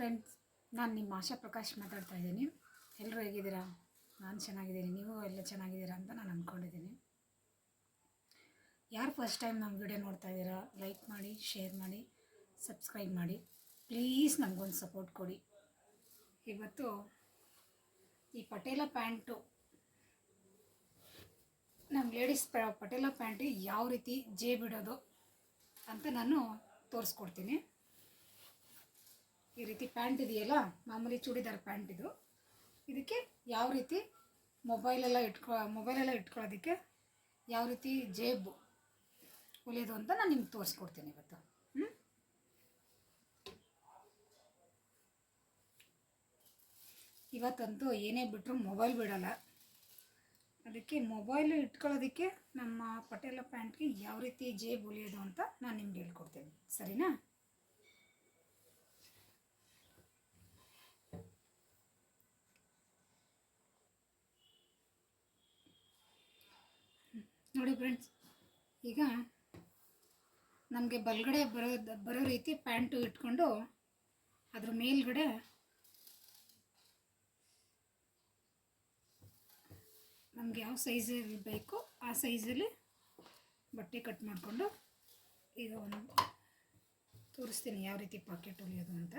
Friends ನಾನು ನಿಮ್ಮ ಆಶಾ ಪ್ರಕಾಶ್ ಮಾತಾಡ್ತಾ ಇದ್ದೀನಿ. ಎಲ್ಲರೂ ಹೇಗಿದ್ದೀರಾ? ನಾನು ಚೆನ್ನಾಗಿದ್ದೀನಿ. ನೀವು ಎಲ್ಲ ಚೆನ್ನಾಗಿದ್ದೀರಾ ಅಂತ ನಾನು ಅಂದ್ಕೊಂಡಿದ್ದೀನಿ ಯಾರು ಫಸ್ಟ್ ಟೈಮ್ ನಮ್ಮ ವಿಡಿಯೋ ನೋಡ್ತಾ ಇದ್ದೀರಾ? ಲೈಕ್ ಮಾಡಿ ಶೇರ್ ಮಾಡಿ ಸಬ್ಸ್ಕ್ರೈಬ್ ಮಾಡಿ. ಪ್ಲೀಸ್ ನನಗೊಂದು ಸಪೋರ್ಟ್ ಕೊಡಿ. ಇವತ್ತು ಈ ಪಟೇಲ ಪ್ಯಾಂಟು ನಮ್ಮ ಲೇಡೀಸ್ ಪಟೇಲ ಪ್ಯಾಂಟ್ ಯಾವ ರೀತಿ ಜೇ ಬಿಡೋದು ಅಂತ ನಾನು ತೋರಿಸ್ಕೊಡ್ತೀನಿ. ಈ ರೀತಿ ಪ್ಯಾಂಟ್ ಇದೆಯಲ್ಲ, ಮಾಮೂಲಿ ಚೂಡಿದಾರ್ ಪ್ಯಾಂಟ್ ಇದು. ಇದಕ್ಕೆ ಯಾವ ರೀತಿ ಮೊಬೈಲೆಲ್ಲ ಇಟ್ಕೊ ಮೊಬೈಲೆಲ್ಲ ಇಟ್ಕೊಳ್ಳೋದಕ್ಕೆ ಯಾವ ರೀತಿ ಜೇಬು ಹೊಲಿಯೋದು ಅಂತ ನಾನು ನಿಮ್ಗೆ ತೋರಿಸ್ಕೊಡ್ತೀನಿ ಇವತ್ತು. ಹ್ಞೂ ಇವತ್ತಂತೂ ಏನೇ ಬಿಟ್ಟರು ಮೊಬೈಲ್ ಬಿಡೋಲ್ಲ. ಅದಕ್ಕೆ ಮೊಬೈಲ್ ಇಟ್ಕೊಳ್ಳೋದಕ್ಕೆ ನಮ್ಮ ಪಟೇಲ ಪ್ಯಾಂಟ್ಗೆ ಯಾವ ರೀತಿ ಜೇಬ್ ಹೊಲಿಯೋದು ಅಂತ ನಾನು ನಿಮ್ಗೆ ಹೇಳ್ಕೊಡ್ತೀನಿ. ಸರಿನಾ? ನೋಡಿ ಫ್ರೆಂಡ್ಸ್ ಈಗ ನಮಗೆ ಬಲಗಡೆ ಬರೋ ಬರೋ ರೀತಿ ಪ್ಯಾಂಟು ಇಟ್ಕೊಂಡು ಅದ್ರ ಮೇಲ್ಗಡೆ ನಮ್ಗೆ ಯಾವ ಸೈಜಲ್ಲಿ ಬೇಕು ಆ ಸೈಜಲ್ಲಿ ಬಟ್ಟೆ ಕಟ್ ಮಾಡಿಕೊಂಡು ಈಗ ಒಂದು ತೋರಿಸ್ತೀನಿ ಯಾವ ರೀತಿ ಪಾಕೆಟ್ ಹೊಲಿಯೋದು ಅಂತ.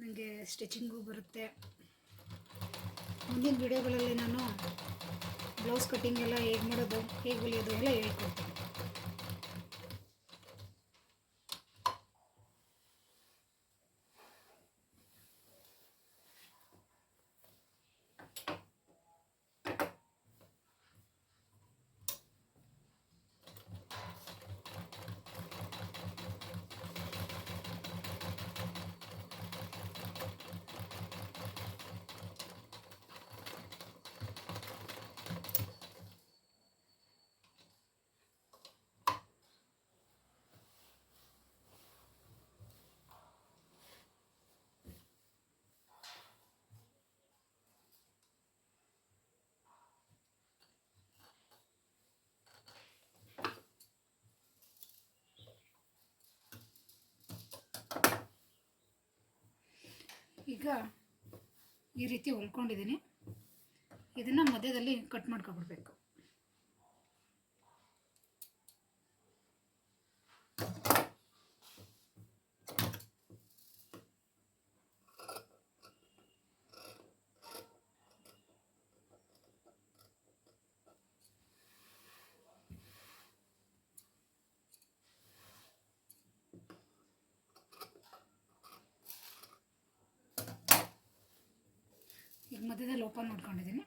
ನನಗೆ ಸ್ಟಿಚಿಂಗು ಬರುತ್ತೆ. ಮುಂದಿನ ವಿಡಿಯೋಗಳಲ್ಲಿ ನಾನು ಬ್ಲೌಸ್ ಕಟ್ಟಿಂಗ್ ಎಲ್ಲ ಹೇಗೆ ಮಾಡೋದು, ಹೇಗೆ ಹೊಲಿಯೋದು ಎಲ್ಲ ಹೇಳ್ಕೊಡ್ತೀನಿ. ಈಗ ಈ ರೀತಿ ಹೊಲ್ಕೊಂಡಿದ್ದೀನಿ. ಇದನ್ನು ಮಧ್ಯದಲ್ಲಿ ಕಟ್ ಮಾಡ್ಕೊಬಿಡ್ಬೇಕು. ಮಧ್ಯದಲ್ಲಿ ಓಪನ್ ಮಾಡ್ಕೊಂಡಿದ್ದೀನಿ.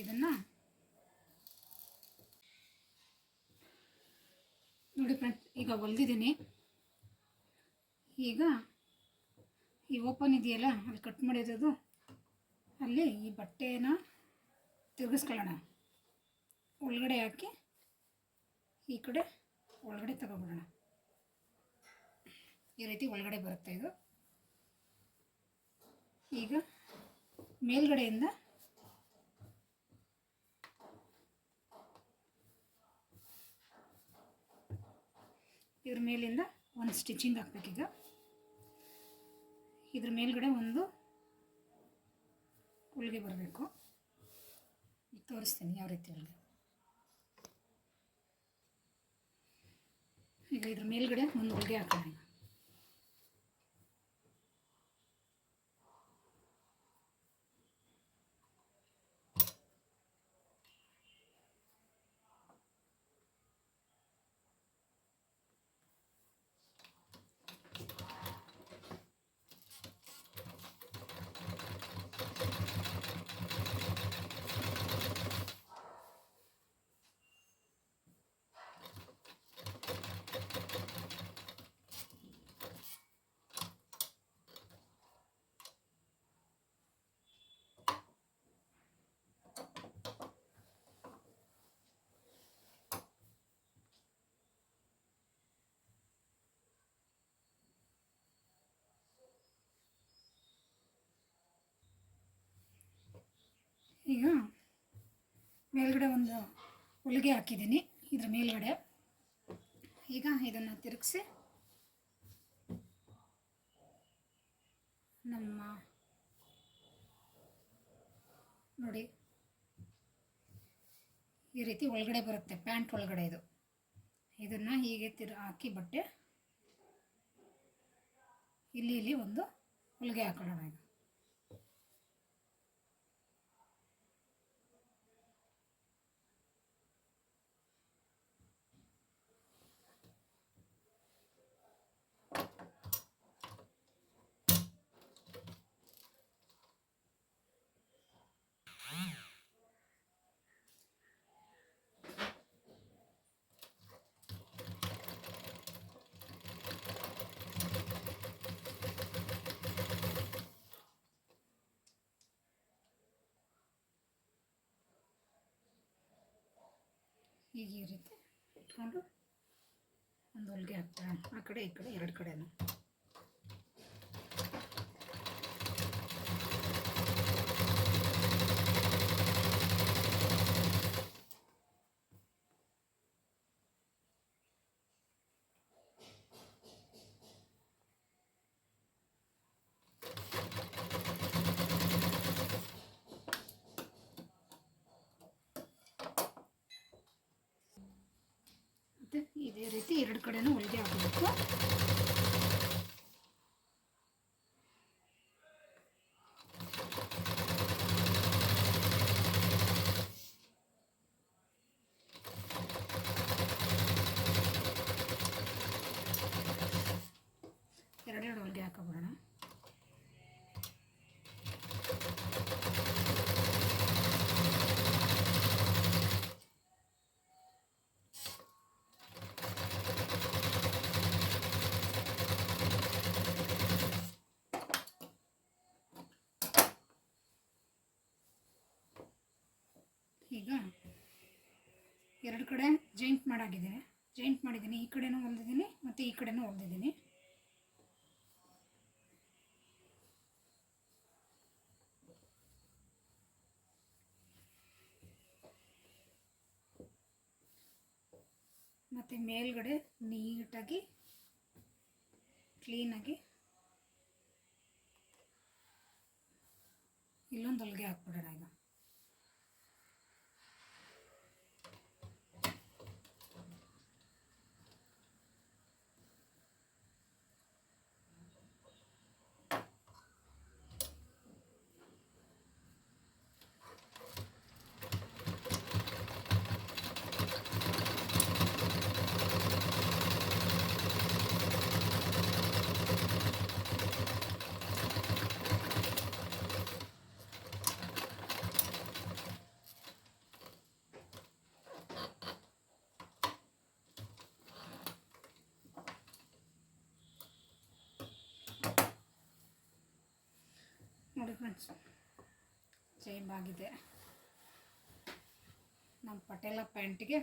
ಇದನ್ನು ನೋಡಿ ಫ್ರೆಂಡ್ಸ್ ಈಗ ಹೊಲ್ದಿದ್ದೀನಿ. ಈಗ ಈ ಓಪನ್ ಇದೆಯಲ್ಲ ಅಲ್ಲಿ ಕಟ್ ಮಾಡಿರೋದು, ಅಲ್ಲಿ ಈ ಬಟ್ಟೆನ ತಿರುಗಿಸ್ಕೊಳ್ಳೋಣ. ಒಳಗಡೆ ಹಾಕಿ, ಈ ಕಡೆ ಒಳಗಡೆ ತಗೊಬಿಡೋಣ. ಈ ರೀತಿ ಒಳಗಡೆ ಬರುತ್ತೆ ಇದು. ಈಗ ಮೇಲ್ಗಡೆಯಿಂದ ಇದ್ರ ಮೇಲಿಂದ ಒಂದು ಸ್ಟಿಚಿಂಗ್ ಹಾಕ್ಬೇಕೀಗ ಇದ್ರ ಮೇಲ್ಗಡೆ ಒಂದು ಉಳಿಗೆ ಬರಬೇಕು. ತೋರಿಸ್ತೀನಿ ಯಾವ ರೀತಿ ಅಲ್ಲಿ ಈಗ ಇದ್ರ ಮೇಲ್ಗಡೆ ಒಂದು ಉಳಿಗೆ ಹಾಕೋಣ. ಈಗ ಮೇಲ್ಗಡೆ ಒಂದು ಹೊಲಿಗೆ ಹಾಕಿದ್ದೀನಿ, ಇದ್ರ ಮೇಲ್ಗಡೆ. ಈಗ ಇದನ್ನು ತಿರುಗಿಸಿ ನಮ್ಮ ನೋಡಿ, ಈ ರೀತಿ ಒಳಗಡೆ ಬರುತ್ತೆ, ಪ್ಯಾಂಟ್ ಒಳಗಡೆ ಇದು. ಇದನ್ನು ಹೀಗೆ ತಿರು, ಹಾಕಿ ಬಟ್ಟೆ ಇಲ್ಲಿ ಇಲ್ಲಿ ಒಂದು ಹೊಲಿಗೆ ಹಾಕೋಣ ಈಗ. ಈಗ ಈ ರೀತಿ ಇಟ್ಕೊಂಡು ಒಂದು ಹೊಲಿಗೆ ಹಾಕ್ತಾರೆ. ಆ ಕಡೆ ಈ ಕಡೆ ಎರಡು ಕಡೆನೂ. ಮತ್ತು ಇದೇ ರೀತಿ ಎರಡು ಕಡೆನೂ ಹೊಲಿಗೆ ಹಾಕಬೇಕು ಎರಡೆರಡು ಹೊಲಿಗೆ ಹಾಕೋಬಿಡೋಣ ಈಗ ಎರಡು ಕಡೆ ಜಾಯಿಂಟ್ ಮಾಡಾಗಿದ್ದೀನಿ ಜಾಯಿಂಟ್ ಮಾಡಿದ್ದೀನಿ. ಈ ಕಡೆನೂ ಹೊಲ್ದಿದ್ದೀನಿ, ಮತ್ತು ಈ ಕಡೆನೂ ಹೊಲ್ದಿದ್ದೀನಿ. ಮತ್ತು ಮೇಲ್ಗಡೆ ನೀಟಾಗಿ ಕ್ಲೀನಾಗಿ ಇಲ್ಲೊಂದು ಹೊಲಿಗೆ ಹಾಕ್ಬಿಡೋಣ ಈಗ ನೋಡಿ ಫ್ರೆಂಡ್ಸ್ ಸೇಮ್ ಆಗಿದೆ. ನಮ್ಮ ಪಟೇಲ ಪ್ಯಾಂಟಿಗೆ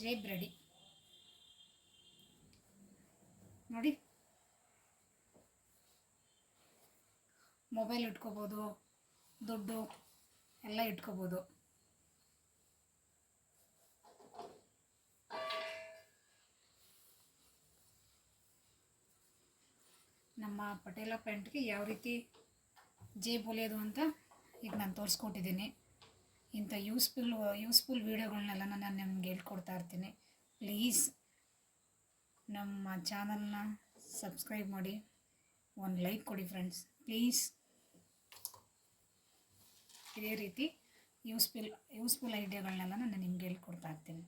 ಜೇಬ್ ರೆಡಿ ನೋಡಿ. ಮೊಬೈಲ್ ಇಟ್ಕೋಬೋದು ದುಡ್ಡು ಎಲ್ಲ ಇಟ್ಕೋಬೋದು. ನಮ್ಮ ಪಟೇಲ ಪ್ಯಾಂಟ್ಗೆ ಯಾವ ರೀತಿ ಜೇಬ್ ಹೊಲಿಯೋದು ಅಂತ ಈಗ ನಾನು ತೋರಿಸ್ಕೊಟ್ಟಿದ್ದೀನಿ. ಇಂಥ ಯೂಸ್ಫುಲ್ ಯೂಸ್ಫುಲ್ ವೀಡಿಯೋಗಳನ್ನೆಲ್ಲ ನಾನು ನಿಮ್ಗೆ ಹೇಳ್ಕೊಡ್ತಾ ಇರ್ತೀನಿ. ಪ್ಲೀಸ್ ನಮ್ಮ ಚಾನಲ್ನ ಸಬ್ಸ್ಕ್ರೈಬ್ ಮಾಡಿ, ಒಂದು ಲೈಕ್ ಕೊಡಿ ಫ್ರೆಂಡ್ಸ್. ಪ್ಲೀಸ್ ಇದೇ ರೀತಿ ಯೂಸ್ಫುಲ್ ಯೂಸ್ಫುಲ್ ಐಡಿಯಾಗಳನ್ನೆಲ್ಲ ನಾನು ನಿಮ್ಗೆ ಹೇಳ್ಕೊಡ್ತಾ ಇರ್ತೀನಿ.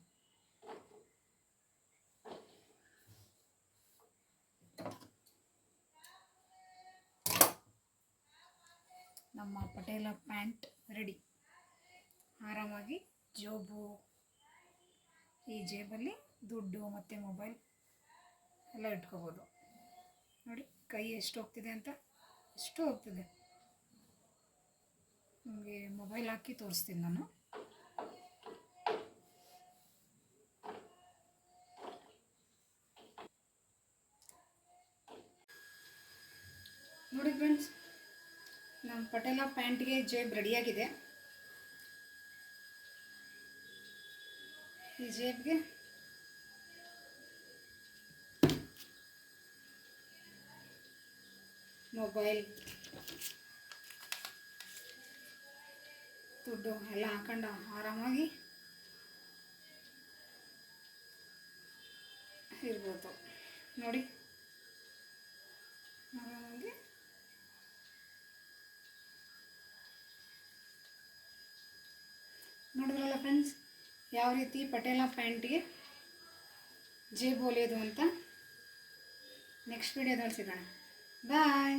ನಮ್ಮ ಪಟೇಲ ಪ್ಯಾಂಟ್ ರೆಡಿ. ಆರಾಮಾಗಿ ಜೋಬು, ಈ ಜೇಬಲ್ಲಿ ದುಡ್ಡು ಮತ್ತು ಮೊಬೈಲ್ ಎಲ್ಲ ಇಟ್ಕೋಬೋದು. ನೋಡಿ, ಕೈ ಎಷ್ಟು ಹೋಗ್ತಿದೆ ಅಂತ? ಎಷ್ಟು ಹೋಗ್ತಿದೆ? ನಿಮಗೆ ಮೊಬೈಲ್ ಹಾಕಿ ತೋರಿಸ್ತೀನಿ ನಾನು. ನೋಡಿ ಫ್ರೆಂಡ್ಸ್ ನಮ್ಮ ಪಟೇಲ ಪ್ಯಾಂಟ್ಗೆ ಜೇಬ್ ರೆಡಿಯಾಗಿದೆ. ಈ ಜೇಬ್ಗೆ ಮೊಬೈಲ್ ದುಡ್ಡು ಎಲ್ಲ ಹಾಕೊಂಡು ಆರಾಮಾಗಿ ಇರ್ಬೋದು. ನೋಡಿ ಆರಾಮಾಗಿ ನೋಡಿದ್ರಲ್ಲ ಫ್ರೆಂಡ್ಸ್ ಯಾವ ರೀತಿ ಪಟೇಲ ಪ್ಯಾಂಟ್ಗೆ ಜೇಬು ಹೊಲಿಯೋದು ಅಂತ ನೆಕ್ಸ್ಟ್ ವಿಡಿಯೋದಲ್ಲಿ ಸಿಗೋಣ. ಬಾಯ್